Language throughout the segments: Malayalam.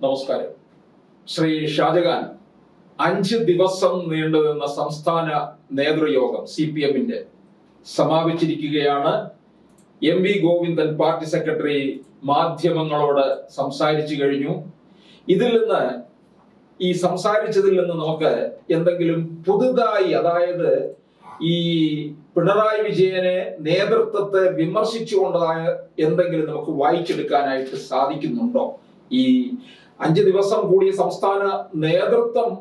നമസ്കാരം. ശ്രീ ഷാജഹാൻ അഞ്ച് ദിവസം നീണ്ടുനിന്ന സംസ്ഥാന നേതൃയോഗം സി പി എമ്മിന്റെ സമാപിച്ചിരിക്കുകയാണ്. M V Govindan party secretary മാധ്യമങ്ങളോട് സംസാരിച്ചു കഴിഞ്ഞു. ഇതിൽ നിന്ന് ഈ സംസാരിച്ചതിൽ നിന്ന് നമുക്ക് എന്തെങ്കിലും പുതുതായി അതായത് ഈ പിണറായി വിജയനെ നേതൃത്വത്തെ വിമർശിച്ചുകൊണ്ടതായ എന്തെങ്കിലും നമുക്ക് വായിച്ചെടുക്കാനായിട്ട് സാധിക്കുന്നുണ്ടോ? ഈ അഞ്ച് ദിവസം കൂടിയ സംസ്ഥാന നേതൃത്വം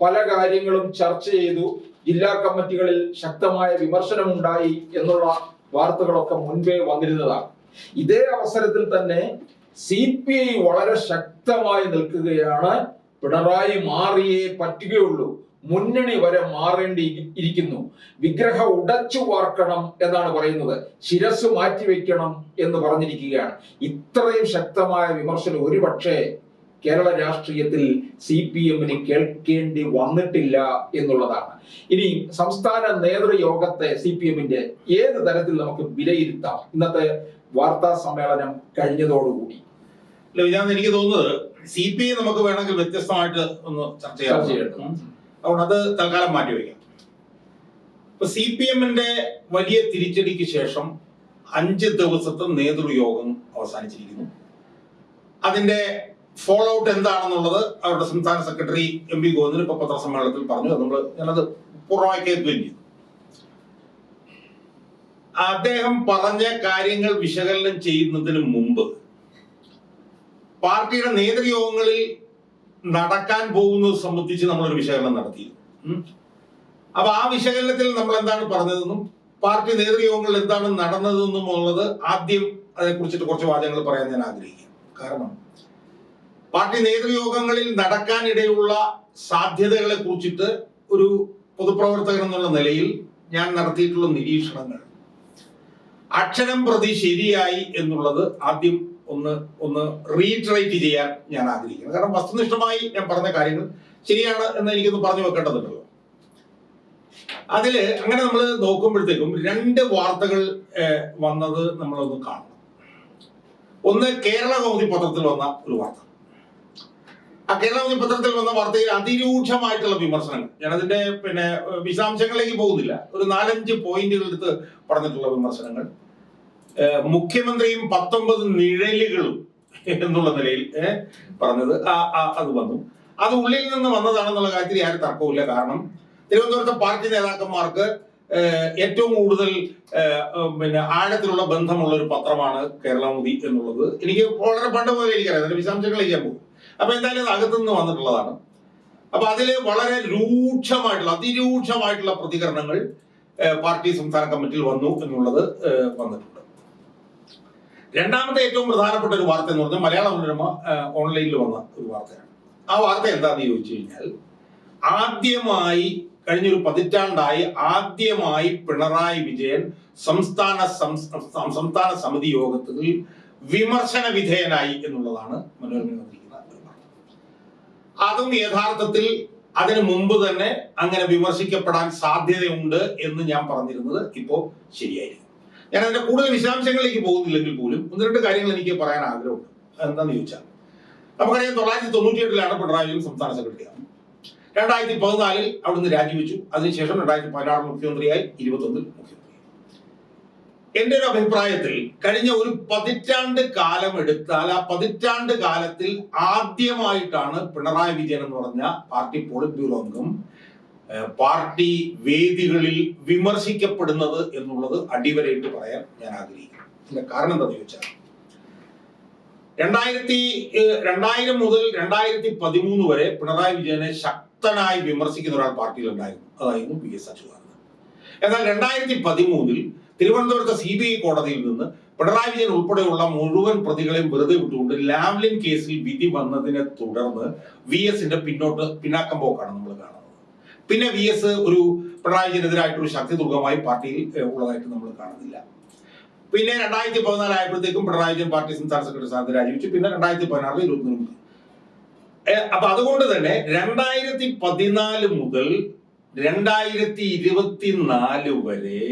പല കാര്യങ്ങളും ചർച്ച ചെയ്തു. ജില്ലാ കമ്മിറ്റികളിൽ ശക്തമായ വിമർശനമുണ്ടായി എന്നുള്ള വാർത്തകളൊക്കെ മുൻപേ വന്നിരുന്നതാണ്. ഇതേ അവസരത്തിൽ തന്നെ സി പി ഐ വളരെ ശക്തമായി നിൽക്കുകയാണ്. പിണറായി മാറിയേ പറ്റുകയുള്ളൂ. മുന്നണി വരെ മാറേണ്ടി ഇരിക്കുന്നു. വിഗ്രഹ ഉടച്ചു വാർക്കണം എന്നാണ് പറയുന്നത്. ശിരസ് മാറ്റിവെക്കണം എന്ന് പറഞ്ഞിരിക്കുകയാണ്. ഇത്രയും ശക്തമായ വിമർശനം ഒരുപക്ഷെ കേരള രാഷ്ട്രീയത്തിൽ സി പി എമ്മിന് കേൾക്കേണ്ടി വന്നിട്ടില്ല എന്നുള്ളതാണ്. ഇനി സംസ്ഥാന നേതൃയോഗത്തെ സി പി എമ്മിന്റെ ഏത് തരത്തിൽ നമുക്ക് വിലയിരുത്താം? ഇന്നത്തെ വാർത്താ സമ്മേളനം കഴിഞ്ഞതോടുകൂടി. ഞാൻ എനിക്ക് തോന്നുന്നത്. സി പി ഐ നമുക്ക് വേണമെങ്കിൽ വ്യത്യസ്തമായിട്ട് ഒന്ന് ചർച്ച ചെയ്യാം. അതുകൊണ്ട് അത് തൽക്കാലം മാറ്റി വയ്ക്കാം. ഇപ്പൊ സി പി എമ്മിന്റെ വലിയ തിരിച്ചടിക്ക് ശേഷം അഞ്ച് ദിവസത്തെ നേതൃയോഗം അവസാനിച്ചിരിക്കുന്നു. അതിന്റെ ഫോളോ ഔട്ട് എന്താണെന്നുള്ളത് അവരുടെ സംസ്ഥാന സെക്രട്ടറി എം പി ഗോവിന്ദൻ ഇപ്പൊ പത്രസമ്മേളനത്തിൽ പറഞ്ഞു. നമ്മൾ ഞാനത് പൂർണമായി കേൾക്കുകയും ചെയ്തു. അദ്ദേഹം പറഞ്ഞ കാര്യങ്ങൾ വിശകലനം ചെയ്യുന്നതിന് മുമ്പ് പാർട്ടിയുടെ നേതൃയോഗങ്ങളിൽ നടക്കാൻ പോകുന്നത് സംബന്ധിച്ച് നമ്മളൊരു വിശകലനം നടത്തി. അപ്പൊ ആ വിശകലനത്തിൽ നമ്മൾ എന്താണ് പറഞ്ഞതെന്നും പാർട്ടി നേതൃയോഗങ്ങളിൽ എന്താണ് നടന്നതെന്നും ഉള്ളത് ആദ്യം അതേക്കുറിച്ചിട്ട് കുറച്ച് വാചകങ്ങൾ പറയാൻ ഞാൻ ആഗ്രഹിക്കുന്നു. കാരണം പാർട്ടി നേതൃയോഗങ്ങളിൽ നടക്കാനിടയുള്ള സാധ്യതകളെ കുറിച്ചിട്ട് ഒരു പൊതുപ്രവർത്തകൻ എന്നുള്ള നിലയിൽ ഞാൻ നടത്തിയിട്ടുള്ള നിരീക്ഷണങ്ങൾ. അക്ഷരം പ്രതി ശരിയായി എന്നുള്ളത് ആദ്യം ഒന്ന് ഒന്ന് റീട്രേറ്റ് ചെയ്യാൻ ഞാൻ ആഗ്രഹിക്കുന്നു. കാരണം വസ്തുനിഷ്ഠമായി ഞാൻ പറഞ്ഞ കാര്യങ്ങൾ ശരിയാണ് എന്ന് എനിക്കൊന്ന് പറഞ്ഞു വെക്കേണ്ടതുണ്ടല്ലോ. അതിൽ അങ്ങനെ നമ്മൾ നോക്കുമ്പോഴത്തേക്കും രണ്ട് വാർത്തകൾ വന്നത് നമ്മളൊന്ന് കാണണം. ഒന്ന് കേരള കൗമുദി പത്രത്തിൽ വന്ന ഒരു വാർത്ത. കേരള പത്രത്തിൽ വന്ന വാർത്തയിൽ അതിരൂക്ഷമായിട്ടുള്ള വിമർശനങ്ങൾ. ഞാനതിന്റെ പിന്നെ വിശദാംശങ്ങളിലേക്ക് പോകുന്നില്ല. ഒരു നാലഞ്ച് പോയിന്റുകൾ എടുത്ത് പറഞ്ഞിട്ടുള്ള വിമർശനങ്ങൾ. മുഖ്യമന്ത്രിയും പത്തൊമ്പത് നിഴലുകളും എന്നുള്ള നിലയിൽ പറഞ്ഞത്. അത് വന്നു. അത് ഉള്ളിൽ നിന്ന് വന്നതാണെന്നുള്ള കാര്യത്തിൽ ആരും തർക്കവുമില്ല. കാരണം തിരുവനന്തപുരത്തെ പാർട്ടി നേതാക്കന്മാർക്ക് ഏറ്റവും കൂടുതൽ പിന്നെ ആഴത്തിലുള്ള ബന്ധമുള്ള ഒരു പത്രമാണ് കേരളമുദി എന്നുള്ളത്. എനിക്ക് വളരെ പണ്ട് മുതലേ എനിക്കറിയാം. അതിന്റെ വിശദാംശങ്ങളിലേക്ക് പോകും. അപ്പൊ എന്തായാലും അത് അകത്തു നിന്ന് വന്നിട്ടുള്ളതാണ്. അപ്പൊ അതിൽ വളരെ രൂക്ഷമായിട്ടുള്ള അതിരൂക്ഷമായിട്ടുള്ള പ്രതികരണങ്ങൾ പാർട്ടി സംസ്ഥാന കമ്മിറ്റിയിൽ വന്നു എന്നുള്ളത് വന്നിട്ടുണ്ട്. രണ്ടാമത്തെ ഏറ്റവും പ്രധാനപ്പെട്ട ഒരു വാർത്ത എന്ന് പറഞ്ഞാൽ മലയാള മനോരമ ഓൺലൈനിൽ വന്ന ഒരു വാർത്തയാണ്. ആ വാർത്ത എന്താണെന്ന് ചോദിച്ചു കഴിഞ്ഞാൽ ആദ്യമായി കഴിഞ്ഞൊരു പതിറ്റാണ്ടായി ആദ്യമായി പിണറായി വിജയൻ സംസ്ഥാന സംസ്ഥാന സമിതി യോഗത്തിൽ വിമർശന വിധേയനായി എന്നുള്ളതാണ് മനോരമ അതും യഥാർത്ഥത്തിൽ അതിനു മുമ്പ് തന്നെ അങ്ങനെ വിമർശിക്കപ്പെടാൻ സാധ്യതയുണ്ട് എന്ന് ഞാൻ പറഞ്ഞിരുന്നത് ഇപ്പോ ശരിയായിരിക്കും. ഞാൻ അതിന്റെ കൂടുതൽ വിശദാംശങ്ങളിലേക്ക് പോകുന്നില്ലെങ്കിൽ പോലും ഒന്ന് രണ്ട് കാര്യങ്ങൾ എനിക്ക് പറയാൻ ആഗ്രഹമുണ്ട്. എന്താന്ന് ചോദിച്ചാൽ നമുക്കറിയാം തൊള്ളായിരത്തി തൊണ്ണൂറ്റി എട്ടിലാണ് പിണറായി വിജയൻ സംസ്ഥാന സെക്രട്ടറി രണ്ടായിരത്തി പതിനാലിൽ അവിടുന്ന് രാജിവെച്ചു. അതിനുശേഷം രണ്ടായിരത്തി പതിനാറ് മുഖ്യമന്ത്രിയായി ഇരുപത്തൊന്നിൽ മുഖ്യമന്ത്രി. എന്റെ ഒരു അഭിപ്രായത്തിൽ കഴിഞ്ഞ ഒരു പതിറ്റാണ്ട് കാലം എടുത്താൽ ആ പതിറ്റാണ്ട് കാലത്തിൽ ആദ്യമായിട്ടാണ് പിണറായി വിജയൻ എന്ന് പറഞ്ഞ പാർട്ടി പോളിറ്റ് ബ്യൂറോ അംഗം പാർട്ടി വേദികളിൽ വിമർശിക്കപ്പെടുന്നത് എന്നുള്ളത് അടിവരയിട്ട് പറയാൻ ഞാൻ ആഗ്രഹിക്കുന്നു. ഇതിന്റെ കാരണം എന്താണെന്ന് ചോദിച്ചാൽ രണ്ടായിരത്തി രണ്ടായിരം മുതൽ രണ്ടായിരത്തി പതിമൂന്ന് വരെ പിണറായി വിജയനെ ശക്തനായി വിമർശിക്കുന്ന ഒരാൾ പാർട്ടിയിൽ ഉണ്ടായിരുന്നു അതായിരുന്നു പി എസ് അച്യുതാനന്ദൻ. എന്നാൽ രണ്ടായിരത്തി പതിമൂന്നിൽ തിരുവനന്തപുരത്തെ സി ബി ഐ കോടതിയിൽ നിന്ന് പിണറായി വിജയൻ ഉൾപ്പെടെയുള്ള മുഴുവൻ പ്രതികളെയും വെറുതെ വിട്ടുകൊണ്ട് ലാവ്ലിൻ കേസിൽ വിധി വന്നതിനെ തുടർന്ന് വി എസിന്റെ പിന്നോട്ട് പിന്നാക്കം പോക്കാണ് നമ്മൾ കാണുന്നത്. പിന്നെ വി എസ് ഒരു പിണറായി വിജയനെതിരായിട്ടൊരു ശക്തി ദുർഗമായി പാർട്ടിയിൽ ഉള്ളതായിട്ട് നമ്മൾ കാണുന്നില്ല. പിന്നെ രണ്ടായിരത്തി പതിനാല് ആയപ്പോഴത്തേക്കും പിണറായി വിജയൻ പാർട്ടി സംസ്ഥാന സെക്രട്ടറി സ്ഥാനത്ത് രാജിവെച്ചു. പിന്നെ രണ്ടായിരത്തി പതിനാറിൽ ഇരുപത്തിമൂന്ന് അപ്പൊ അതുകൊണ്ട് തന്നെ രണ്ടായിരത്തി പതിനാല് മുതൽ രണ്ടായിരത്തി ഇരുപത്തിനാല് വരെ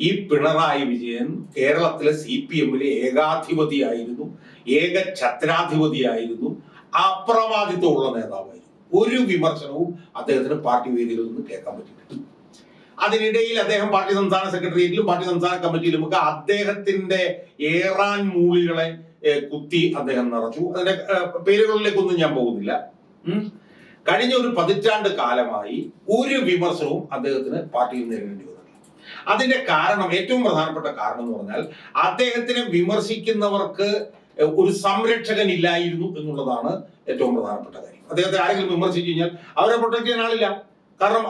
ഈ പിണറായി വിജയൻ കേരളത്തിലെ സി പി എമ്മിലെ ഏകാധിപതിയായിരുന്നു ഏക ഛത്രാധിപതിയായിരുന്നു അപ്രമാദിത്വമുള്ള നേതാവായിരുന്നു. ഒരു വിമർശനവും അദ്ദേഹത്തിന് പാർട്ടി വേദികളിൽ നിന്ന് കേൾക്കാൻ പറ്റിയിട്ടില്ല. അതിനിടയിൽ അദ്ദേഹം പാർട്ടി സംസ്ഥാന സെക്രട്ടേറിയറ്റിലും പാർട്ടി സംസ്ഥാന കമ്മിറ്റിയിലും ഒക്കെ അദ്ദേഹത്തിന്റെ ഏറാൻ മൂളികളെ കുത്തി അദ്ദേഹം നിറച്ചു. അതിന്റെ പേരുകളിലേക്കൊന്നും ഞാൻ പോകുന്നില്ല. കഴിഞ്ഞ ഒരു പതിറ്റാണ്ട് കാലമായി ഒരു വിമർശനവും അദ്ദേഹത്തിന് പാർട്ടിയിൽ നേരിടേണ്ടി അതിന്റെ കാരണം ഏറ്റവും പ്രധാനപ്പെട്ട കാരണം എന്ന് പറഞ്ഞാൽ അദ്ദേഹത്തിനെ വിമർശിക്കുന്നവർക്ക് ഒരു സംരക്ഷകൻ ഇല്ലായിരുന്നു എന്നുള്ളതാണ് ഏറ്റവും പ്രധാനപ്പെട്ട കാര്യം. അദ്ദേഹത്തെ ആരെങ്കിലും വിമർശിച്ചു കഴിഞ്ഞാൽ അവരെ പ്രൊട്ടക്ട് ചെയ്യാൻ ആളില്ല. കാരണം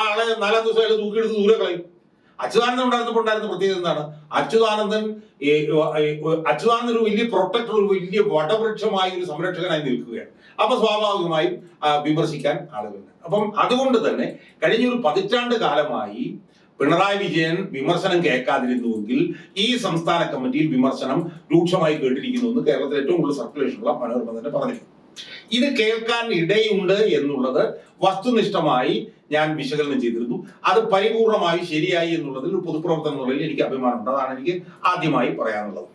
ആളെ നാലാം ദിവസം അയാൾ തൂക്കിയെടുത്ത് ദൂരെ കളയും. അച്യുതാനന്ദൻ ഉണ്ടായിരുന്നപ്പോൾ ഉണ്ടായിരുന്ന പ്രത്യേകത എന്താണ്? അച്യുതാനന്ദൻ അച്യുതാനന്ദൻ ഒരു വലിയ പ്രൊട്ടക്ടർ ഒരു വലിയ വടവൃക്ഷമായി ഒരു സംരക്ഷകനായി നിൽക്കുകയാണ്. അപ്പൊ സ്വാഭാവികമായും വിമർശിക്കാൻ ആളുകളുണ്ട്. അപ്പം അതുകൊണ്ട് തന്നെ കഴിഞ്ഞ ഒരു പതിറ്റാണ്ട് കാലമായി പിണറായി വിജയൻ വിമർശനം കേൾക്കാതിരുന്നുവെങ്കിൽ ഈ സംസ്ഥാന കമ്മിറ്റിയിൽ വിമർശനം രൂക്ഷമായി കേട്ടിരിക്കുന്നു എന്ന് കേരളത്തിൽ ഏറ്റവും കൂടുതൽ സർക്കുലേഷനുള്ള മനോരമ തന്നെ പറഞ്ഞിരുന്നു. ഇത് കേൾക്കാൻ ഇടയുണ്ട് എന്നുള്ളത് വസ്തുനിഷ്ഠമായി ഞാൻ വിശകലനം ചെയ്തിരുന്നു. അത് പരിപൂർണമായി ശരിയായി എന്നുള്ളതിൽ ഒരു പൊതുപ്രവർത്തന നിലയിൽ എനിക്ക് അഭിമാനമുണ്ട് അതാണ് എനിക്ക് ആദ്യമായി പറയാനുള്ളത്.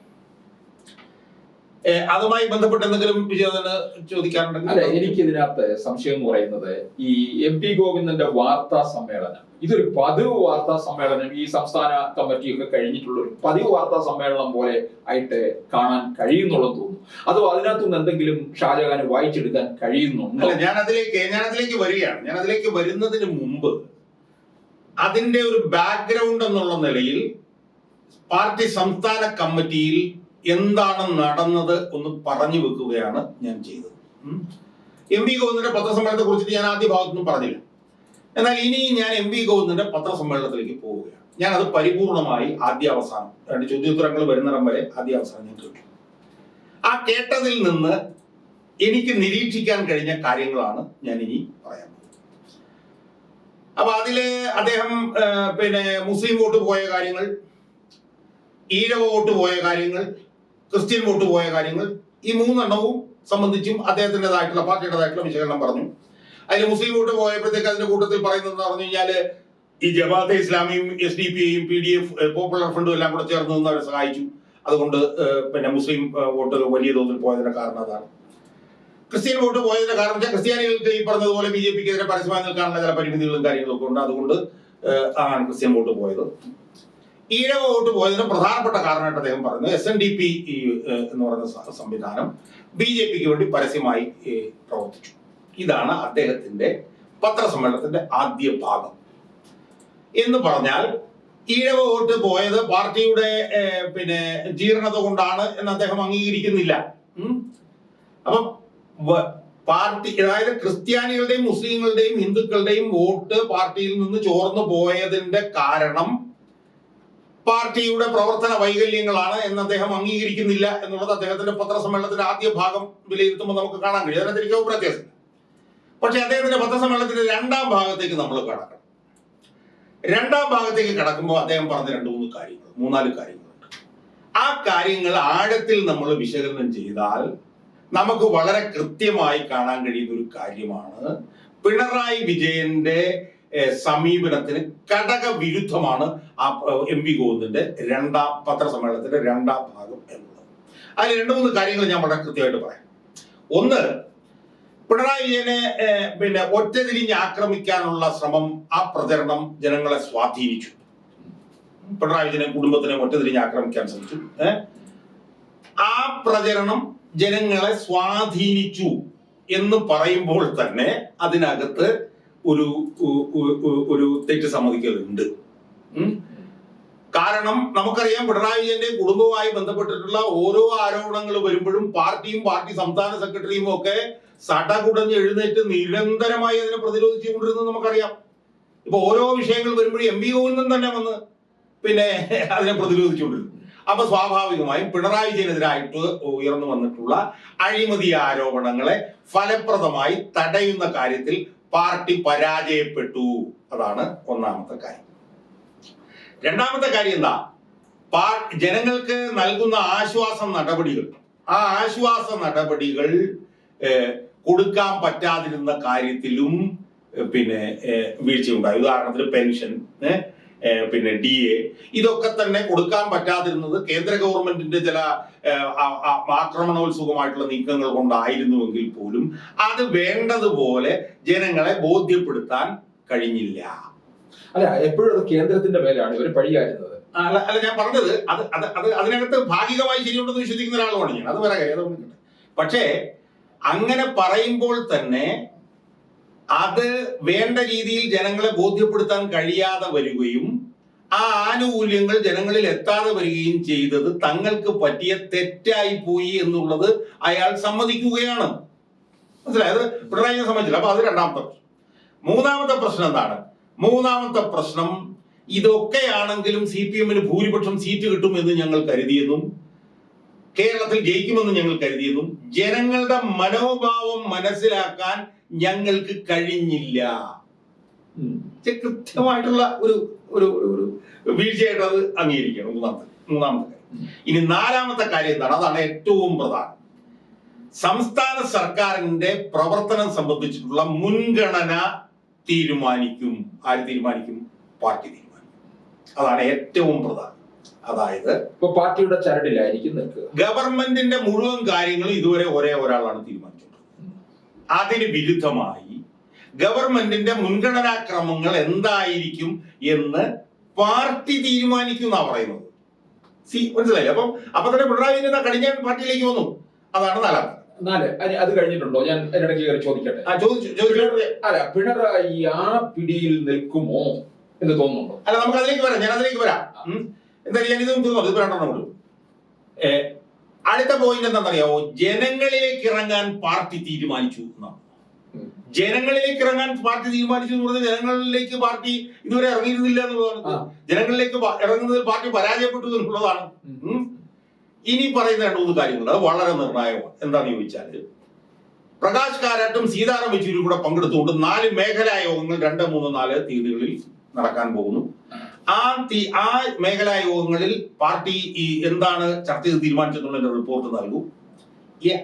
അതുമായി ബന്ധപ്പെട്ട് എന്തെങ്കിലും വിജയന് ചോദിക്കാറുണ്ടെങ്കിൽ അല്ല എനിക്ക് ഇതിനകത്ത് സംശയം എന്ന് പറയുന്നത് ഈ എം പി ഗോവിന്ദന്റെ വാർത്താ സമ്മേളനം ഇതൊരു പതിവ് വാർത്താ സമ്മേളനം ഈ സംസ്ഥാന കമ്മിറ്റിയൊക്കെ കഴിഞ്ഞിട്ടുള്ള ഒരു പതിവ് വാർത്താ സമ്മേളനം പോലെ ആയിട്ട് കാണാൻ കഴിയുന്നുള്ളത് തോന്നുന്നു. അതോ അതിനകത്തുനിന്ന് എന്തെങ്കിലും ഷാജഹാന് വായിച്ചെടുക്കാൻ കഴിയുന്നുണ്ടോ? ഞാൻ അതിലേക്ക് ഞാൻ അതിലേക്ക് വരികയാണ്. ഞാൻ അതിലേക്ക് വരുന്നതിന് മുമ്പ് അതിന്റെ ഒരു ബാക്ക്ഗ്രൗണ്ട് എന്നുള്ള നിലയിൽ പാർട്ടി സംസ്ഥാന കമ്മിറ്റിയിൽ എന്താണ് നടന്നത് ഒന്ന് പറഞ്ഞു വെക്കുകയാണ് ഞാൻ ചെയ്തത്. എം വി ഗോവിന്ദന്റെ പത്രസമ്മേളനത്തെ കുറിച്ചിട്ട് ഞാൻ ആദ്യ ഭാഗത്തൊന്നും പറഞ്ഞില്ല. എന്നാൽ ഇനി ഞാൻ എം വി ഗോവിന്ദന്റെ പത്രസമ്മേളനത്തിലേക്ക് പോവുകയാണ്. ഞാൻ അത് പരിപൂർണമായി ആദ്യ അവസാനം രണ്ട് ചോദ്യോത്തരങ്ങൾ വരുന്നിടം വരെ ആദ്യ അവസാനം ഞാൻ കേട്ടു. ആ കേട്ടതിൽ നിന്ന് എനിക്ക് നിരീക്ഷിക്കാൻ കഴിഞ്ഞ കാര്യങ്ങളാണ് ഞാൻ ഇനി പറയാൻ പോകുന്നത്. അപ്പൊ അതിൽ അദ്ദേഹം പിന്നെ മുസ്ലിം വോട്ട് പോയ കാര്യങ്ങൾ ഈഴവ വോട്ട് പോയ കാര്യങ്ങൾ ക്രിസ്ത്യൻ വോട്ട് പോയ കാര്യങ്ങൾ ഈ മൂന്നെണ്ണവും സംബന്ധിച്ചും അദ്ദേഹത്തിന്റെതായിട്ടുള്ള പാർട്ടിയുടേതായിട്ടുള്ള വിശകലനം പറഞ്ഞു. അതിൽ മുസ്ലിം വോട്ട് പോയപ്പോഴത്തേക്ക് അതിന്റെ കൂട്ടത്തിൽ പറയുന്നത് പറഞ്ഞു കഴിഞ്ഞാൽ ഈ ജമാഅത്തെ ഇസ്ലാമിയും എസ് ഡി പി ഐയും പി ഡി എഫ് പോപ്പുലർ ഫ്രണ്ടും എല്ലാം കൂടെ ചേർന്ന് നിന്ന് അവരെ സഹായിച്ചു. അതുകൊണ്ട് പിന്നെ മുസ്ലിം വോട്ട് വലിയ തോതിൽ പോയതിന്റെ കാരണം അതാണ്. ക്രിസ്ത്യൻ വോട്ട് പോയതിന്റെ കാരണം വെച്ചാൽ ക്രിസ്ത്യാനികൾക്ക് ഈ പറഞ്ഞതുപോലെ ബി ജെ പിക്ക് എതിരെ പരസ്യമായി നിൽക്കാനുള്ള ചില പരിമിതികളും കാര്യങ്ങളൊക്കെ ഉണ്ട്. അതുകൊണ്ട് ആണ് ക്രിസ്ത്യൻ വോട്ട് പോയത്. ഈഴവ വോട്ട് പോയതിന് പ്രധാനപ്പെട്ട കാരണമായിട്ട് അദ്ദേഹം പറയുന്നത് എസ് എൻ ഡി പി എന്ന് പറയുന്ന സംവിധാനം ബി ജെ പിക്ക് വേണ്ടി പരസ്യമായി പ്രവർത്തിച്ചു. ഇതാണ് അദ്ദേഹത്തിന്റെ പത്രസമ്മേളനത്തിന്റെ ആദ്യ ഭാഗം. എന്ന് പറഞ്ഞാൽ ഈഴവ വോട്ട് പോയത് പാർട്ടിയുടെ പിന്നെ ജീർണത കൊണ്ടാണ് എന്ന് അദ്ദേഹം അംഗീകരിക്കുന്നില്ല. അപ്പം പാർട്ടി അതായത് ക്രിസ്ത്യാനികളുടെയും മുസ്ലിങ്ങളുടെയും ഹിന്ദുക്കളുടെയും വോട്ട് പാർട്ടിയിൽ നിന്ന് ചോർന്നു പോയതിന്റെ കാരണം പാർട്ടിയുടെ പ്രവർത്തന വൈകല്യങ്ങളാണ് എന്ന് അദ്ദേഹം അംഗീകരിക്കുന്നില്ല എന്നുള്ളത് അദ്ദേഹത്തിന്റെ പത്രസമ്മേളനത്തിന്റെ ആദ്യ ഭാഗം വിലയിരുത്തുമ്പോൾ നമുക്ക് കാണാൻ കഴിയും. അതിനകത്ത് എനിക്ക് അഭിപ്രായ വ്യത്യാസമില്ല. പക്ഷെ അദ്ദേഹത്തിന്റെ പത്രസമ്മേളനത്തിന്റെ രണ്ടാം ഭാഗത്തേക്ക് നമ്മൾ കടക്കണം. രണ്ടാം ഭാഗത്തേക്ക് കടക്കുമ്പോൾ അദ്ദേഹം പറഞ്ഞ രണ്ട് മൂന്ന് കാര്യങ്ങൾ മൂന്നാൽ കാര്യങ്ങളുണ്ട്. ആ കാര്യങ്ങൾ ആഴത്തിൽ നമ്മൾ വിശകലനം ചെയ്താൽ നമുക്ക് വളരെ കൃത്യമായി കാണാൻ കഴിയുന്ന ഒരു കാര്യമാണ് പിണറായി വിജയന്റെ സമീപനത്തിന് ഘടകവിരുദ്ധമാണ് ആ എം വി ഗോവിന്ദന്റെ രണ്ടാം പത്രസമ്മേളനത്തിന്റെ രണ്ടാം ഭാഗം എന്നുള്ളത് അതിൽ രണ്ട് മൂന്ന് കാര്യങ്ങൾ ഞാൻ വളരെ കൃത്യമായിട്ട് പറയാം. ഒന്ന് പിണറായി വിജയനെ പിന്നെ ഒറ്റതിരിഞ്ഞ് ആക്രമിക്കാനുള്ള ശ്രമം ആ പ്രചരണം ജനങ്ങളെ സ്വാധീനിച്ചു. പിണറായി വിജയനെ കുടുംബത്തിനെ ഒറ്റതിരിഞ്ഞ് ആക്രമിക്കാൻ ശ്രമിച്ചു. ആ പ്രചരണം ജനങ്ങളെ സ്വാധീനിച്ചു എന്ന് പറയുമ്പോൾ തന്നെ അതിനകത്ത് ഒരു ഒരു തെറ്റ് സമ്മതിക്കലുണ്ട്. കാരണം നമുക്കറിയാം പിണറായി വിജയന്റെ കുടുംബവുമായി ബന്ധപ്പെട്ടിട്ടുള്ള ഓരോ ആരോപണങ്ങൾ വരുമ്പോഴും പാർട്ടിയും പാർട്ടി സംസ്ഥാന സെക്രട്ടറിയും ഒക്കെ സടകുടഞ്ഞ് എഴുന്നേറ്റ് നിരന്തരമായി അതിനെ പ്രതിരോധിച്ചുകൊണ്ടിരുന്നത് നമുക്കറിയാം. ഇപ്പൊ ഓരോ വിഷയങ്ങൾ വരുമ്പോഴും എം വി ഗോവിന്ദൻ തന്നെ വന്ന് പിന്നെ അതിനെ പ്രതിരോധിച്ചുകൊണ്ടിരുന്നു അപ്പൊ സ്വാഭാവികമായും പിണറായി വിജയനെതിരായിട്ട് ഉയർന്നു വന്നിട്ടുള്ള അഴിമതി ആരോപണങ്ങളെ ഫലപ്രദമായി തടയുന്ന കാര്യത്തിൽ പാർട്ടി പരാജയപ്പെട്ടു അതാണ് ഒന്നാമത്തെ കാര്യം. രണ്ടാമത്തെ കാര്യം എന്താ? ജനങ്ങൾക്ക് നൽകുന്ന ആശ്വാസ നടപടികൾ. ആ ആശ്വാസ നടപടികൾ കൊടുക്കാൻ പറ്റാതിരുന്ന കാര്യത്തിലും പിന്നെ വീഴ്ചയുണ്ടായി. ഉദാഹരണത്തിന് പെൻഷൻ പിന്നെ ഡി എ. ഇതൊക്കെ തന്നെ കൊടുക്കാൻ പറ്റാതിരുന്നത് കേന്ദ്ര ഗവൺമെന്റിന്റെ ചില ആക്രമണോത്സുഖമായിട്ടുള്ള ആക്രമണോത്സുകമായിട്ടുള്ള നീക്കങ്ങൾ കൊണ്ടായിരുന്നുവെങ്കിൽ പോലും അത് വേണ്ടതുപോലെ ജനങ്ങളെ ബോധ്യപ്പെടുത്താൻ കഴിഞ്ഞില്ല. അല്ല എപ്പോഴും അത് കേന്ദ്രത്തിന്റെ മേലാണ് ഇവർ പഴിയായിരുന്നത്. അല്ല അല്ല ഞാൻ പറഞ്ഞത് അത് അത് അത് അതിനകത്ത് ഭാഗികമായി ശരിയുണ്ടെന്ന് വിശ്വസിക്കുന്ന ഒരാളുമാണ് ഞാൻ. അത് വേറെ കാര്യം പക്ഷേ അങ്ങനെ പറയുമ്പോൾ തന്നെ അത് വേണ്ട രീതിയിൽ ജനങ്ങളെ ബോധ്യപ്പെടുത്താൻ കഴിയാതെ വരികയും ആ ആനുകൂല്യങ്ങൾ ജനങ്ങളിൽ എത്താതെ വരികയും ചെയ്തത് തങ്ങൾക്ക് പറ്റിയ തെറ്റായി പോയി എന്നുള്ളത് അയാൾ സമ്മതിക്കുകയാണ്. മനസ്സിലായത് പിണറായിയെ സംബന്ധിച്ചില്ല. അപ്പൊ അത് രണ്ടാമത്തെ പ്രശ്നം. മൂന്നാമത്തെ പ്രശ്നം എന്താണ്? മൂന്നാമത്തെ പ്രശ്നം ഇതൊക്കെയാണെങ്കിലും സി പി എമ്മിന് ഭൂരിപക്ഷം സീറ്റ് കിട്ടും എന്ന് ഞങ്ങൾ കരുതിയെന്നും കേരളത്തിൽ ജയിക്കുമെന്ന് ഞങ്ങൾ കരുതിയെന്നും ജനങ്ങളുടെ മനോഭാവം മനസ്സിലാക്കാൻ ഞങ്ങൾക്ക് കഴിഞ്ഞില്ല. കൃത്യമായിട്ടുള്ള ഒരു ഒരു ഒരു വീഴ്ചയായിട്ട് അത് അംഗീകരിക്കണം. മൂന്നാമത്തെ മൂന്നാമത്തെ കാര്യം. ഇനി നാലാമത്തെ കാര്യം എന്താണ്? അതാണ് ഏറ്റവും പ്രധാനം. സംസ്ഥാന സർക്കാരിന്റെ പ്രവർത്തനം സംബന്ധിച്ചിട്ടുള്ള മുൻഗണന തീരുമാനിക്കും. ആര് തീരുമാനിക്കും? പാർട്ടി തീരുമാനിക്കും. അതാണ് ഏറ്റവും പ്രധാനം. അതായത് ഇപ്പൊ പാർട്ടിയുടെ ചരടിലായിരിക്കും നിൽക്കുക. ഗവൺമെന്റിന്റെ മുഴുവൻ കാര്യങ്ങളും ഇതുവരെ ഒരേ ഒരാളാണ് തീരുമാനിച്ചത്. അതിന് വിരുദ്ധമായി ഗവൺമെന്റിന്റെ മുൻഗണനാക്രമങ്ങൾ എന്തായിരിക്കും എന്ന് പാർട്ടി തീരുമാനിക്കും എന്നാ പറയുന്നത്. സി മനസ്സിലായി അപ്പം അപ്പൊ തന്നെ പിണറായി വിജയൻ കടിഞ്ഞാൻ പാർട്ടിയിലേക്ക് വന്നു. അതാണ് നാലാമത്തെ. നാല് അത് കഴിഞ്ഞിട്ടുണ്ടോ? ഞാൻ അതിനിടയ്ക്ക് കയറി ചോദിക്കട്ടെ? ആ ചോദിച്ചു ചോദിച്ചു. അല്ല പിണറായി ആ പിടിയിൽ നിൽക്കുമോ എന്ന് തോന്നുന്നുണ്ടോ? അല്ല നമുക്ക് അതിലേക്ക് വരാം. ഞാൻ അതിലേക്ക് വരാം. എന്താ എന്തായാലും ഞാൻ ഇതും തോന്നുന്നു ഇത് രണ്ടെണ്ണം ഉള്ളൂ. അടുത്ത പോയിന്റ് എന്താണെന്നറിയാമോ ജനങ്ങളിലേക്ക് ഇറങ്ങാൻ പാർട്ടി തീരുമാനിച്ചു എന്നാണ്. ജനങ്ങളിലേക്ക് ഇറങ്ങാൻ പാർട്ടി തീരുമാനിച്ചു എന്ന് പറഞ്ഞാൽ ജനങ്ങളിലേക്ക് പാർട്ടി ഇതുവരെ ഇറങ്ങിയിരുന്നില്ല എന്നുള്ളതാണ്. ജനങ്ങളിലേക്ക് ഇറങ്ങുന്നതിൽ പാർട്ടി പരാജയപ്പെട്ടു എന്നുള്ളതാണ്. ഇനി പറയുന്ന രണ്ട് മൂന്ന് കാര്യങ്ങൾ. അത് വളരെ നിർണായകമാണ്. എന്താണെന്ന് ചോദിച്ചാൽ പ്രകാശ് കാരാട്ടും സീതാറാം യെച്ചൂരും കൂടെ പങ്കെടുത്തുകൊണ്ട് നാല് മേഖലാ യോഗങ്ങൾ രണ്ട് മൂന്ന് നാല് തീയതികളിൽ നടക്കാൻ പോകുന്നു. ആ ആ മേഖലാ യോഗങ്ങളിൽ പാർട്ടി ഈ എന്താണ് ചർച്ച ചെയ്ത് തീരുമാനിച്ചെന്നുള്ള റിപ്പോർട്ട് നൽകും.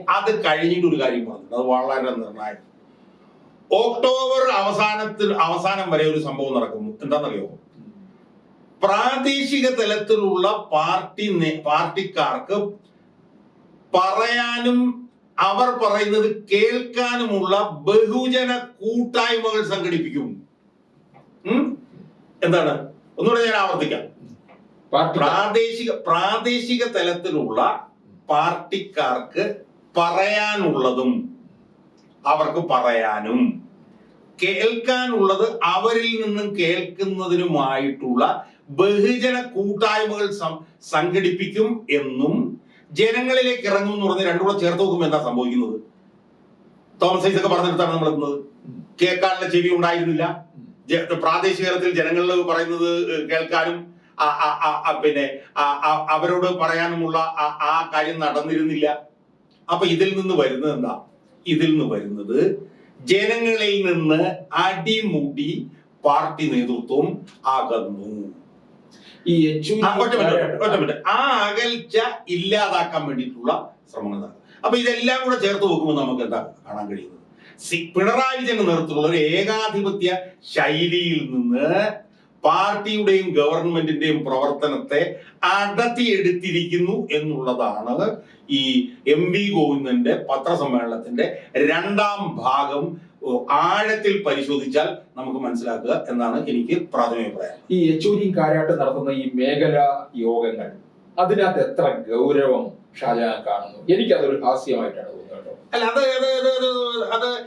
അത് കഴിഞ്ഞിട്ട് ഒരു കാര്യം പറഞ്ഞു അത് വളരെ നിർണായകം. ഒക്ടോബർ അവസാനത്തിൽ അവസാനം വരെ ഒരു സംഭവം നടക്കുന്നു. എന്താണെന്നറിയോ? പ്രാദേശിക തലത്തിലുള്ള പാർട്ടി പാർട്ടിക്കാർക്ക് പറയാനും അവർ പറയുന്നത് കേൾക്കാനുമുള്ള ബഹുജന കൂട്ടായ്മകൾ സംഘടിപ്പിക്കും. എന്താണ്? ഒന്നുകൂടെ ഞാൻ ആവർത്തിക്കാം. പ്രാദേശിക പ്രാദേശിക തലത്തിലുള്ള പാർട്ടിക്കാർക്ക് പറയാനുള്ളതും അവർക്ക് പറയാനും കേൾക്കാനുള്ളത് അവരിൽ നിന്നും കേൾക്കുന്നതിനുമായിട്ടുള്ള ബഹുജന കൂട്ടായ്മകൾ സംഘടിപ്പിക്കും എന്നും ജനങ്ങളിലേക്ക് ഇറങ്ങും എന്ന് പറഞ്ഞ് രണ്ടുകൂടെ ചേർത്ത് നോക്കുമ്പോൾ എന്താ സംഭവിക്കുന്നത്? തോമസ് ഐസൊക്കെ പറഞ്ഞെടുത്താണ് നമ്മൾ എത്തുന്നത് കേൾക്കാനുള്ള ചെവി ഉണ്ടായിരുന്നില്ല. പ്രാദേശിക തലത്തിൽ ജനങ്ങളിൽ പറയുന്നത് കേൾക്കാനും പിന്നെ അവരോട് പറയാനുമുള്ള ആ- കാര്യം നടന്നിരുന്നില്ല. അപ്പൊ ഇതിൽ നിന്ന് വരുന്നത് എന്താ? ഇതിൽ നിന്ന് വരുന്നത് ജനങ്ങളിൽ നിന്ന് അടിമുടി പാർട്ടി നേതൃത്വം അകന്നു. ഈ ആ, അകൽച്ച ഇല്ലാതാക്കാൻ വേണ്ടിയിട്ടുള്ള ശ്രമങ്ങൾ നടക്കും അപ്പൊ ഇതെല്ലാം കൂടെ ചേർത്ത് നോക്കുമ്പോൾ നമുക്ക് എന്താ കാണാൻ കഴിയുന്നത്? പിണറായി വിജയന്റെ നേതൃത്വത്തിലുള്ള ഒരു ഏകാധിപത്യ ശൈലിയിൽ നിന്ന് പാർട്ടിയുടെയും ഗവൺമെന്റിന്റെയും പ്രവർത്തനത്തെ അടത്തിയെടുത്തിരിക്കുന്നു എന്നുള്ളതാണ് ഈ എം വി ഗോവിന്ദന്റെ പത്രസമ്മേളനത്തിന്റെ രണ്ടാം ഭാഗം. ആഴത്തിൽ പരിശോധിച്ചാൽ നമുക്ക് മനസ്സിലാക്കുക എന്നാണ് എനിക്ക് പ്രാഥമിക പറയാൻ ഈ യെച്ചൂരിയും കാരാട്ട് നടത്തുന്ന ഈ മേഖലാ യോഗങ്ങൾ അതിനകത്ത് എത്ര ഗൗരവം ഷാജഹാൻ കാണുന്നു. എനിക്കതൊരു ഹാസ്യമായിട്ടാണ് തോന്നുന്നത് കേട്ടോ. അല്ല അത് അത്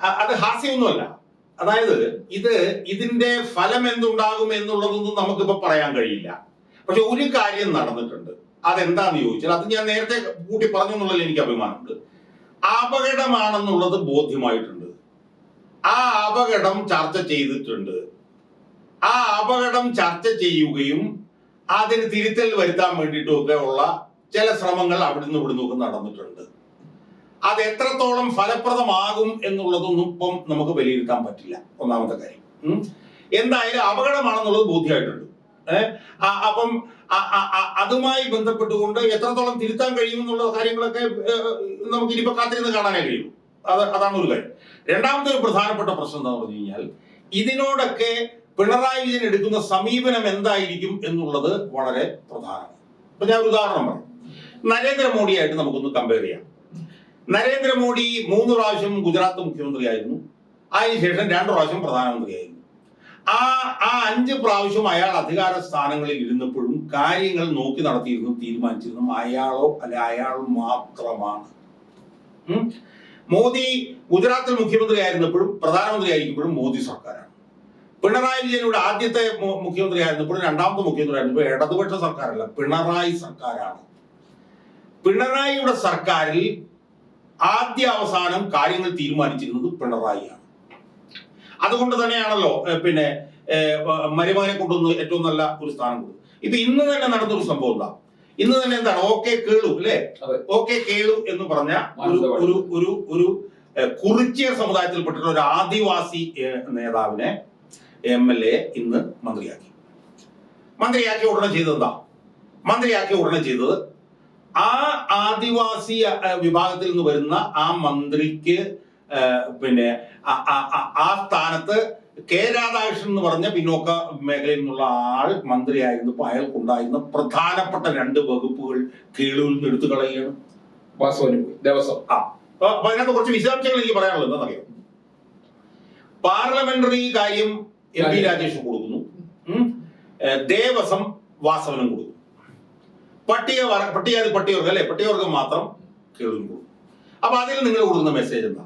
അത് ഹാസ്യമൊന്നുമല്ല. അതായത് ഇത് ഇതിന്റെ ഫലം എന്തുണ്ടാകും എന്നുള്ളതൊന്നും നമുക്കിപ്പോ പറയാൻ കഴിയില്ല. പക്ഷെ ഒരു കാര്യം നടന്നിട്ടുണ്ട്. അതെന്താന്ന് ചോദിച്ചാൽ അത് ഞാൻ നേരത്തെ കൂട്ടി പറഞ്ഞു എന്നുള്ളതിൽ എനിക്ക് അഭിമാനമുണ്ട്. അപകടമാണെന്നുള്ളത് ബോധ്യമായിട്ടുണ്ട്. ആ അപകടം ചർച്ച ചെയ്തിട്ടുണ്ട്. ആ അപകടം ചർച്ച ചെയ്യുകയും അതിന് തിരുത്തൽ വരുത്താൻ വേണ്ടിയിട്ടും ഒക്കെ ഉള്ള ചില ശ്രമങ്ങൾ അവിടുന്ന് ഇവിടുന്ന് ഒക്കെ നടന്നിട്ടുണ്ട്. അത് എത്രത്തോളം ഫലപ്രദമാകും എന്നുള്ളതൊന്നും ഇപ്പം നമുക്ക് വിലയിരുത്താൻ പറ്റില്ല. ഒന്നാമത്തെ കാര്യം. എന്തായാലും അപകടമാണെന്നുള്ളത് ബോധ്യമായിട്ടുണ്ട്. അപ്പം അതുമായി ബന്ധപ്പെട്ടുകൊണ്ട് എത്രത്തോളം തിരുത്താൻ കഴിയും എന്നുള്ള കാര്യങ്ങളൊക്കെ നമുക്ക് ഇനിയിപ്പോ കാത്തിരുന്ന് കാണാനേ കഴിയും. അത് അതാണ് ഒരു കാര്യം. രണ്ടാമത്തെ ഒരു പ്രധാനപ്പെട്ട പ്രശ്നം എന്താണെന്ന് പറഞ്ഞു കഴിഞ്ഞാൽ ഇതിനോടൊക്കെ പിണറായി വിജയൻ എടുക്കുന്ന സമീപനം എന്തായിരിക്കും എന്നുള്ളത് വളരെ പ്രധാനമാണ്. ഇപ്പൊ ഞാൻ ഉദാഹരണം പറയാം. നരേന്ദ്രമോദിയായിട്ട് നമുക്കൊന്ന് കമ്പയർ ചെയ്യാം. നരേന്ദ്രമോദി മൂന്ന് പ്രാവശ്യം ഗുജറാത്ത് മുഖ്യമന്ത്രിയായിരുന്നു. അതിനുശേഷം രണ്ട് പ്രാവശ്യം പ്രധാനമന്ത്രിയായിരുന്നു. ആ ആ അഞ്ച് പ്രാവശ്യം അയാൾ അധികാര സ്ഥാനങ്ങളിൽ ഇരുന്നപ്പോഴും കാര്യങ്ങൾ നോക്കി നടത്തിയിരുന്നു തീരുമാനിച്ചിരുന്നു. അയാളോ അല്ല അയാൾ മാത്രമാണ്. മോദി ഗുജറാത്തിൽ മുഖ്യമന്ത്രി ആയിരുന്നപ്പോഴും പ്രധാനമന്ത്രി ആയിരിക്കുമ്പോഴും മോദി സർക്കാരാണ്. പിണറായി വിജയനോട് ആദ്യത്തെ മുഖ്യമന്ത്രി ആയിരുന്നപ്പോഴും രണ്ടാമത്തെ മുഖ്യമന്ത്രി ആയിരുന്നപ്പോൾ ഇടതുപക്ഷ സർക്കാരല്ല പിണറായി സർക്കാരാണ്. പിണറായിയുടെ സർക്കാരിൽ ആദ്യ അവസാനം കാര്യങ്ങൾ തീരുമാനിച്ചിരുന്നത് പിണറായിയാണ്. അതുകൊണ്ട് തന്നെയാണല്ലോ പിന്നെ മരുമാനെ മരുമകനെ കൊണ്ടുവന്ന് ഏറ്റവും നല്ല ഒരു സ്ഥാനം കൊടുത്തു ഇപ്പൊ ഇന്ന് തന്നെ നടന്നൊരു സംഭവം എന്താ? ഇന്ന് തന്നെ എന്താണ്? ഓക്കെ കേളു അല്ലെ. ഓക്കെ കേളു എന്ന് പറഞ്ഞ ഒരു ഒരു ഒരു ഒരു കുറിച്യർ സമുദായത്തിൽപ്പെട്ടിട്ടുള്ള ഒരു ആദിവാസി നേതാവിനെ എം എൽ എ ഇന്ന് മന്ത്രിയാക്കി. മന്ത്രിയാക്കി ഉടനെ ചെയ്തത് എന്താ? മന്ത്രിയാക്കി ഉടനെ ചെയ്തത് ആ ആദിവാസി വിഭാഗത്തിൽ നിന്ന് വരുന്ന ആ മന്ത്രിക്ക് പിന്നെ ആ- ആ- ആ- ആ സ്ഥാനത്ത് കെ രാധാകൃഷ്ണൻ എന്ന് പറഞ്ഞ പിന്നോക്ക മേഖലയിൽ നിന്നുള്ള ആൾ മന്ത്രിയായിരുന്നപ്പോൾ അയാൾക്കുണ്ടായിരുന്ന പ്രധാനപ്പെട്ട രണ്ട് വകുപ്പുകൾ കീഴിൽ നിന്ന് എടുത്തു കളയുകയാണ്. വാസവന് പോയി. ദിവസം അപ്പൊ അപ്പൊ അതിനകത്ത് കുറച്ച് വിശദാംശങ്ങൾ എനിക്ക് പറയാനുള്ളത് എന്താണെന്നറിയോ? പാർലമെന്ററി കാര്യം എം പി രാജേഷ് കൊടുക്കുന്നു. ദേവസ്വം വാസവനും കൊടുക്കുന്നു. പട്ടിക പട്ടികാതി പട്ടികവർഗം അല്ലെ? പട്ടികവർഗം മാത്രം കേൾക്കും. അപ്പൊ അതിൽ നിങ്ങൾ കൊടുക്കുന്ന മെസ്സേജ് എന്താ?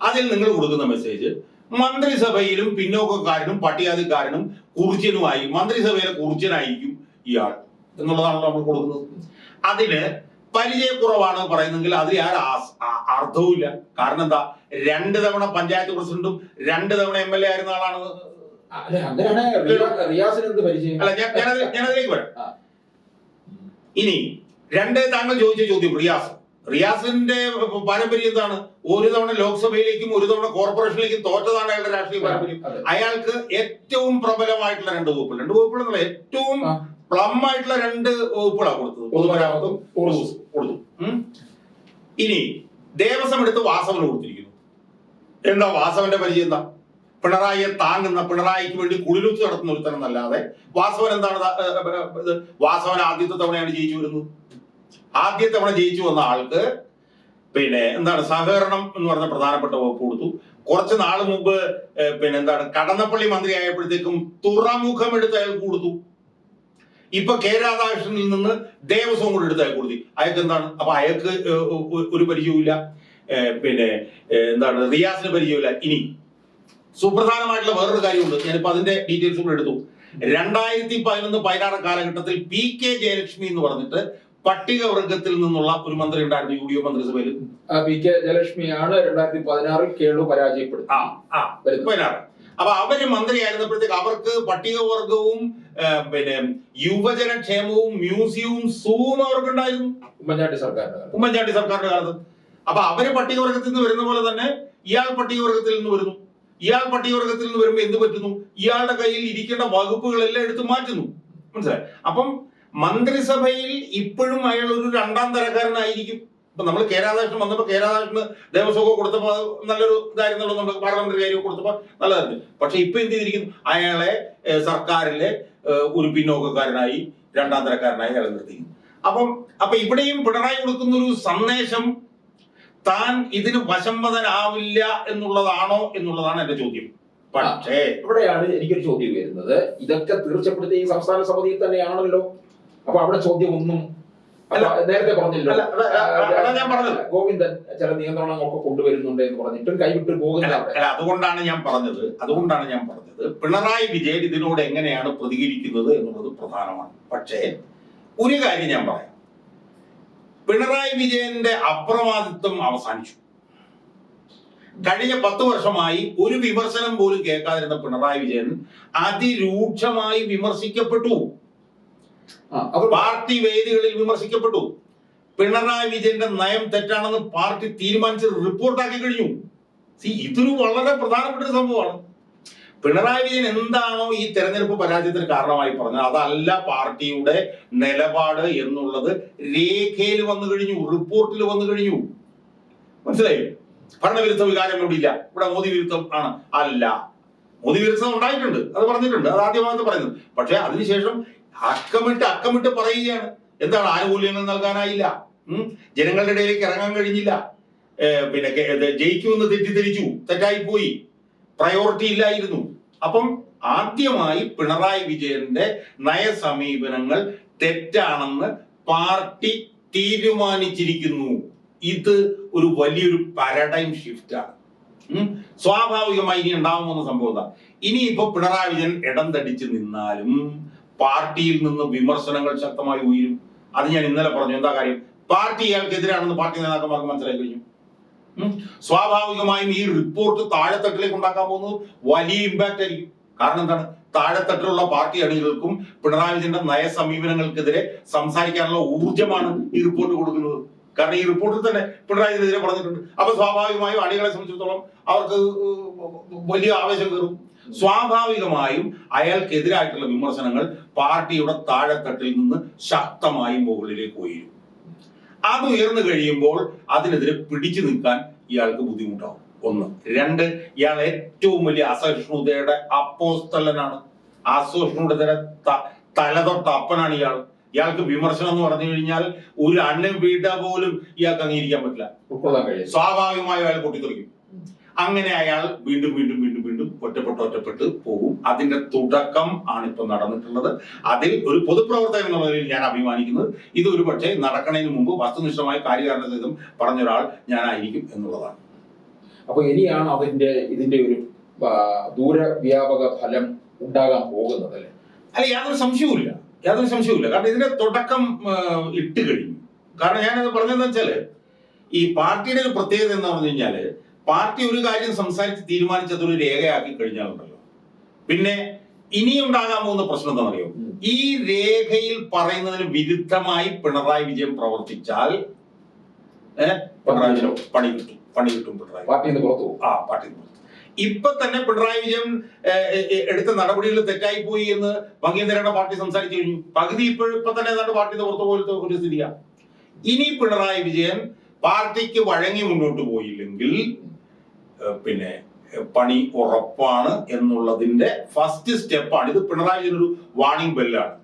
അതിൽ നിങ്ങൾ കൊടുക്കുന്ന മെസ്സേജ് മന്ത്രിസഭയിലും പിന്നോക്കക്കാരനും പട്ടികാതിക്കാരനും കുറിച്യനുമായി മന്ത്രിസഭയിലെ കുറിച്യനായിരിക്കും ഇയാൾ എന്നുള്ളതാണല്ലോ നമ്മൾ കൊടുക്കുന്നത്. അതിന് പരിചയക്കുറവാണ് പറയുന്നെങ്കിൽ അതിൽ ആ അർത്ഥവുമില്ല കാരണം എന്താ? രണ്ട് തവണ പഞ്ചായത്ത് പ്രസിഡന്റും രണ്ട് തവണ എം എൽ എ ആയിരുന്ന ആളാണ്. അല്ല, ഞാനതിലേക്ക് റിയാ- റിയാസിന് എന്ത് പരിചയം അല്ല ഞാൻ ഞാനത് ഞാനതിലേക്ക് വരാം ആ. ഇനി രണ്ട് താങ്കൾ ചോദിച്ച ചോദ്യം റിയാസ്. റിയാസിന്റെ പാരമ്പര്യം എന്താണ്? ഒരു തവണ ലോക്സഭയിലേക്കും ഒരു തവണ കോർപ്പറേഷനിലേക്കും തോറ്റതാണ് അയാളുടെ രാഷ്ട്രീയ പാരമ്പര്യം. അയാൾക്ക് ഏറ്റവും പ്രബലമായിട്ടുള്ള രണ്ട് വകുപ്പുകൾ രണ്ട് വകുപ്പുകൾ എന്നുള്ള ഏറ്റവും. പ്ലം ആയിട്ടുള്ള രണ്ട് വകുപ്പുകളാണ് കൊടുത്തത്. പൊതുമരാമത്തും കൊടുത്തു ഇനി ദേവസ്വം എടുത്ത് വാസവന് കൊടുത്തിരിക്കുന്നു. എന്താ വാസവന്റെ പരിചയം എന്താ? പിണറായിയെ താങ്ങുന്ന പിണറായിക്ക് വേണ്ടി കുളിരുത്ത് നടത്തുന്ന ഒരുത്തനെന്നല്ലാതെ വാസവൻ എന്താണ് വാസവൻ ആദ്യത്തെ തവണയാണ് ജയിച്ചു വരുന്നത്. ആദ്യ തവണ ജയിച്ചു വന്ന ആൾക്ക് പിന്നെ എന്താണ് സഹകരണം എന്ന് പറഞ്ഞ പ്രധാനപ്പെട്ട വകുപ്പ് കൊടുത്തു. കുറച്ച് നാൾ മുമ്പ് പിന്നെ എന്താണ് കടന്നപ്പള്ളി മന്ത്രി ആയപ്പോഴത്തേക്കും തുറമുഖം എടുത്ത് അയാൾക്ക് കൊടുത്തു. ഇപ്പൊ കെ രാധാകൃഷ്ണനിൽ നിന്ന് ദേവസ്വം കൂടെ എടുത്ത് അയാൾക്ക് കൊടുത്തു. അയാൾക്ക് എന്താണ്? അപ്പൊ അയാൾക്ക് ഒരു പരിചയവും പിന്നെ എന്താണ് റിയാസിന് പരിചയമില്ല ഇനി സുപ്രധാനമായിട്ടുള്ള വേറൊരു കാര്യമുണ്ട്. ഞാനിപ്പോ അതിന്റെ ഡീറ്റെയിൽസ് കൂടെ എടുത്തു. രണ്ടായിരത്തി പതിനൊന്ന് പതിനാറ് കാലഘട്ടത്തിൽ പി കെ ജയലക്ഷ്മി എന്ന് പറഞ്ഞിട്ട് പട്ടികവർഗത്തിൽ നിന്നുള്ള ഒരു മന്ത്രി ഉണ്ടായിരുന്നു യു ഡി എഫ് മന്ത്രിസഭയിൽ. പി കെ ജയലക്ഷ്മിയാണ് രണ്ടായിരത്തി പതിനാറിൽ കേളു പരാജയപ്പെടുത്തി. പതിനാറ്. അപ്പൊ അവർ മന്ത്രിയായിരുന്നപ്പോഴത്തേക്ക് അവർക്ക് പട്ടികവർഗവും പിന്നെ യുവജനക്ഷേമവും മ്യൂസിയവും സൂവും അവർക്ക് ഉണ്ടായിരുന്നു. ഉമ്മൻചാണ്ടി സർക്കാരിന്റെ. ഉമ്മൻചാണ്ടി സർക്കാരിന്റെ കാലത്ത്. അപ്പൊ അവർ പട്ടികവർഗത്തിൽ നിന്ന് വരുന്ന പോലെ തന്നെ ഇയാൾ പട്ടികവർഗത്തിൽ നിന്ന് വരുന്നു. ഇയാൾ പട്ടികവർഗത്തിൽ നിന്ന് വരുമ്പോൾ എന്ത് പറ്റുന്നു? ഇയാളുടെ കയ്യിൽ ഇരിക്കേണ്ട വകുപ്പുകളെല്ലാം എടുത്തു മാറ്റുന്നു. മനസ്സിലായി? അപ്പം മന്ത്രിസഭയിൽ ഇപ്പോഴും അയാൾ ഒരു രണ്ടാം തരക്കാരനായിരിക്കും. ഇപ്പൊ നമ്മൾ കെ രാധാകൃഷ്ണൻ വന്നപ്പോ കെ രാധാകൃഷ്ണന് ദേവസ്വമൊക്കെ കൊടുത്തപ്പോ നല്ലൊരു ഇതായിരുന്നല്ലോ നമ്മൾ പാർലമെന്ററി കാര്യം കൊടുത്തപ്പോൾ നല്ലതായിരുന്നു. പക്ഷെ ഇപ്പൊ എന്ത് ചെയ്തിരിക്കുന്നു? അയാളെ സർക്കാരിലെ ഒരു പിന്നോക്കക്കാരനായി രണ്ടാം തരക്കാരനായി അയാളെ നിർത്തിക്കുന്നു അപ്പം അപ്പൊ ഇവിടെയും പിണറായി കൊടുക്കുന്ന ഒരു സന്ദേശം താൻ ഇതിന് വശംവദനാവില്ല എന്നുള്ളതാണോ എന്നുള്ളതാണ് എന്റെ ചോദ്യം. പക്ഷേ ഇവിടെയാണ് എനിക്കൊരു ചോദ്യം വരുന്നത്. ഇതൊക്കെ തീർച്ചപ്പെടുത്തിയ ഈ സംസ്ഥാന സമിതിയിൽ തന്നെയാണല്ലോ. അപ്പൊ അവിടെ ചോദ്യം ഒന്നും നേരത്തെ പറഞ്ഞില്ല. ഞാൻ പറഞ്ഞത്. ഗോവിന്ദൻ ചില നിയന്ത്രണങ്ങളൊക്കെ കൊണ്ടുവരുന്നുണ്ട് എന്ന് പറഞ്ഞിട്ടും കൈവിട്ട് പോകുന്ന അല്ല, അല്ല, അതുകൊണ്ടാണ് ഞാൻ പറഞ്ഞത്. അതുകൊണ്ടാണ് ഞാൻ പറഞ്ഞത്. പിണറായി വിജയൻ ഇതിനോട് എങ്ങനെയാണ് പ്രതികരിക്കുന്നത് എന്നുള്ളത് പ്രധാനമാണ്. പക്ഷേ ഒരു കാര്യം ഞാൻ പറയാം. പിണറായി വിജയന്റെ അപ്രമാദിത്വം അവസാനിച്ചു. കഴിഞ്ഞ പത്ത് വർഷമായി ഒരു വിമർശനം പോലും കേൾക്കാതിരുന്ന പിണറായി വിജയൻ അതിരൂക്ഷമായി വിമർശിക്കപ്പെട്ടു. പാർട്ടി വേദികളിൽ വിമർശിക്കപ്പെട്ടു. പിണറായി വിജയന്റെ നയം തെറ്റാണെന്ന് പാർട്ടി തീരുമാനിച്ച് റിപ്പോർട്ടാക്കി കഴിഞ്ഞു. ഇതൊരു വളരെ പ്രധാനപ്പെട്ട ഒരു സംഭവമാണ്. പിണറായി വിജയൻ എന്താണോ ഈ തെരഞ്ഞെടുപ്പ് പരാജയത്തിന് കാരണമായി പറഞ്ഞത് അതല്ല പാർട്ടിയുടെ നിലപാട് എന്നുള്ളത് രേഖയിൽ വന്നു കഴിഞ്ഞു റിപ്പോർട്ടിൽ വന്നു കഴിഞ്ഞു. മനസ്സിലായി? ഭരണവിരുദ്ധ വികാരം ഇവിടെ ഇല്ല. ഇവിടെ മോദി വിരുദ്ധം ആണ്. അല്ല. മോദി വിരുദ്ധം ഉണ്ടായിട്ടുണ്ട്. അത് പറഞ്ഞിട്ടുണ്ട്. അത് ആദ്യമാകത്ത് പറയുന്നത്. പക്ഷെ അതിനുശേഷം അക്കമിട്ട് അക്കമിട്ട് പറയുകയാണ്. എന്താണ് ആനുകൂല്യങ്ങൾ നൽകാനായില്ല? ജനങ്ങളുടെ ഇടയിലേക്ക് ഇറങ്ങാൻ കഴിഞ്ഞില്ല. പിന്നെ ജയിക്കുമെന്ന് തെറ്റിദ്ധരിച്ചു. തെറ്റായി പോയി പ്രയോറിറ്റി ഇല്ലായിരുന്നു. അപ്പം ആദ്യമായി പിണറായി വിജയന്റെ നയസമീപനങ്ങൾ തെറ്റാണെന്ന് പാർട്ടി തീരുമാനിച്ചിരിക്കുന്നു. ഇത് ഒരു വലിയൊരു പാരഡൈം ഷിഫ്റ്റാണ് സ്വാഭാവികമായി ഇനി ഉണ്ടാവുമെന്ന സംഭവം ഇനി ഇനിയിപ്പോ പിണറായി വിജയൻ ഇടം തടിച്ച് നിന്നാലും പാർട്ടിയിൽ നിന്ന് വിമർശനങ്ങൾ ശക്തമായി ഉയരും. അത് ഞാൻ ഇന്നലെ പറഞ്ഞു. എന്താ കാര്യം? പാർട്ടി ഇയാൾക്കെതിരാണെന്ന് പാർട്ടി നേതാക്കന്മാർക്ക് മനസ്സിലായി കഴിഞ്ഞു. സ്വാഭാവികമായും ഈ റിപ്പോർട്ട് താഴെത്തട്ടിലേക്ക് ഉണ്ടാക്കാൻ പോകുന്നത് വലിയ ഇമ്പാക്റ്റ് ആയിരിക്കും. കാരണം എന്താണ്? താഴെത്തട്ടിലുള്ള പാർട്ടി അണികൾക്കും പിണറായി വിജയന്റെ നയസമീപനങ്ങൾക്കെതിരെ സംസാരിക്കാനുള്ള ഊർജമാണ് ഈ റിപ്പോർട്ട് കൊടുക്കുന്നത്. കാരണം ഈ റിപ്പോർട്ടിൽ തന്നെ പിണറായി വിജയനെതിരെ പറഞ്ഞിട്ടുണ്ട്. അപ്പൊ സ്വാഭാവികമായും അണികളെ സംബന്ധിച്ചിടത്തോളം അവർക്ക് വലിയ ആവേശം കയറും. സ്വാഭാവികമായും അയാൾക്കെതിരായിട്ടുള്ള വിമർശനങ്ങൾ പാർട്ടിയുടെ താഴെത്തട്ടിൽ നിന്ന് ശക്തമായി മുകളിലേക്ക് ഉയരും. അത് ഉയർന്നു കഴിയുമ്പോൾ അതിനെതിരെ പിടിച്ചു നിൽക്കാൻ ഇയാൾക്ക് ബുദ്ധിമുട്ടാവും. ഒന്ന്. രണ്ട് ഇയാൾ ഏറ്റവും വലിയ അസഹിഷ്ണുതയുടെ അപ്പോസ്തലനാണ്. അസഹിഷ്ണുതയുടെ തലതൊട്ട അപ്പനാണ് ഇയാൾ. ഇയാൾക്ക് വിമർശനം എന്ന് പറഞ്ഞു കഴിഞ്ഞാൽ ഒരു അന്നം വീട്ട പോലും ഇയാൾക്ക് അംഗീകരിക്കാൻ പറ്റില്ല. സ്വാഭാവികമായും അയാൾ പൊട്ടിത്തെറിക്കും. അങ്ങനെ അയാൾ വീണ്ടും വീണ്ടും വീണ്ടും വീണ്ടും ഒറ്റപ്പെട്ട് ഒറ്റപ്പെട്ട് പോകും. അതിന്റെ തുടക്കം ആണ് ഇപ്പൊ നടന്നിട്ടുള്ളത്. അതിൽ ഒരു പൊതുപ്രവർത്തകൻ എന്നുള്ള നിലയിൽ ഞാൻ അഭിമാനിക്കുന്നത്. ഇത് ഒരു പക്ഷേ നടക്കുന്നതിന് മുമ്പ് വസ്തുനിഷ്ഠമായ കാര്യകാരണ സഹിതം പറഞ്ഞ ഒരാൾ ഞാനായിരിക്കും എന്നുള്ളതാണ്. അപ്പൊ ഇനിയാണ് അതിന്റെ ഇതിന്റെ ഒരു ദൂരവ്യാപക ഫലം ഉണ്ടാകാൻ പോകുന്നത് അല്ലെ? അല്ല യാതൊരു സംശയവുമില്ല. യാതൊരു സംശയവുമില്ല. കാരണം ഇതിന്റെ തുടക്കം ഇട്ട് കഴിഞ്ഞു. കാരണം ഞാനത് പറഞ്ഞതെന്ന് വെച്ചാൽ ഈ പാർട്ടിയുടെ ഒരു പ്രത്യേകത എന്ന് പറഞ്ഞു കഴിഞ്ഞാൽ പാർട്ടി ഒരു കാര്യം സംസാരിച്ച് തീരുമാനിച്ചത് ഒരു രേഖയാക്കി കഴിഞ്ഞാലുണ്ടല്ലോ. പിന്നെ ഇനി ഉണ്ടാകാൻ പോകുന്ന പ്രശ്നം എന്താണെന്നറിയോ? പറയുക ഈ രേഖയിൽ പറയുന്നതിന് വിരുദ്ധമായി പിണറായി വിജയൻ പ്രവർത്തിച്ചാൽ പിണറായി വിജയൻ പണി കിട്ടും. പണി കിട്ടും പിണറായി പാർട്ടി പാർട്ടിയിൽ പുറത്തു ആ പാർട്ടി നിന്ന്. ഇപ്പൊ തന്നെ പിണറായി വിജയൻ എടുത്ത നടപടികൾ തെറ്റായി പോയി എന്ന് ഭംഗീന്ദ്രയുടെ പാർട്ടി സംസാരിച്ചു കഴിഞ്ഞു. പകുതി ഇപ്പൊ ഇപ്പൊ തന്നെ ഏതാണ്ട് പാർട്ടി പുറത്തു പോലത്തെ ഒരു സ്ഥിതിയാണ് ഇനി പിണറായി വിജയൻ പാർട്ടിക്ക് വഴങ്ങി മുന്നോട്ട് പോയില്ലെങ്കിൽ പിന്നെ പണി ഉറപ്പാണ് എന്നുള്ളതിന്റെ ഫസ്റ്റ് സ്റ്റെപ്പാണ് ഇത് പിണറായി വിജയൻ ഒരു വാണിംഗ് ബെല്ലാണ്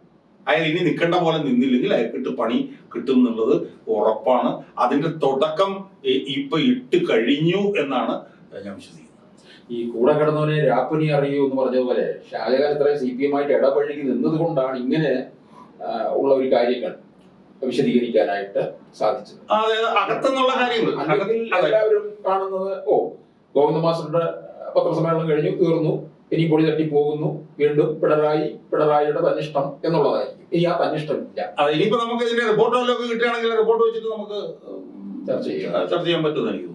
അയാൾ ഇനി നിൽക്കേണ്ട പോലെ നിന്നില്ലെങ്കിൽ അയാൾക്കിട്ട് പണി കിട്ടും എന്നുള്ളത് ഉറപ്പാണ്. അതിന്റെ തുടക്കം ഇപ്പൊ ഇട്ട് കഴിഞ്ഞു എന്നാണ് ഞാൻ വിശ്വസിക്കുന്നത്. ഈ കൂടെ കിടന്നവനെ രാപ്പനി അറിയൂ എന്ന് പറഞ്ഞതുപോലെ ഷാജഹാൻ ഇത്രയും സി പി എമ്മായിട്ട് ഇടപഴകി നിന്നത് കൊണ്ടാണ് ഇങ്ങനെ ഉള്ള ഒരു കാര്യങ്ങൾ വിശദീകരിക്കാനായിട്ട് സാധിച്ചത്. അതായത് അകത്തുനിന്നുള്ള കാര്യങ്ങൾ. എല്ലാവരും കാണുന്നത് ഓ ഗോവിന്ദ മാസ്റ്ററുടെ പത്രസമ്മേളനം കഴിഞ്ഞു തീർന്നു. ഇനി പൊടി തട്ടി പോകുന്നു. വീണ്ടും പിണറായി പിണറായിയുടെ തന്നിഷ്ടം എന്നുള്ളതായിരിക്കും. ഇനി ആ തന്നിഷ്ടം ഇല്ല ഇനിയിപ്പോ നമുക്ക് ഇതിന്റെ റിപ്പോർട്ട് കിട്ടുകയാണെങ്കിൽ റിപ്പോർട്ട് വെച്ചിട്ട് നമുക്ക് ചർച്ച ചെയ്യാം. ചർച്ച ചെയ്യാൻ പറ്റുന്നതായിരിക്കും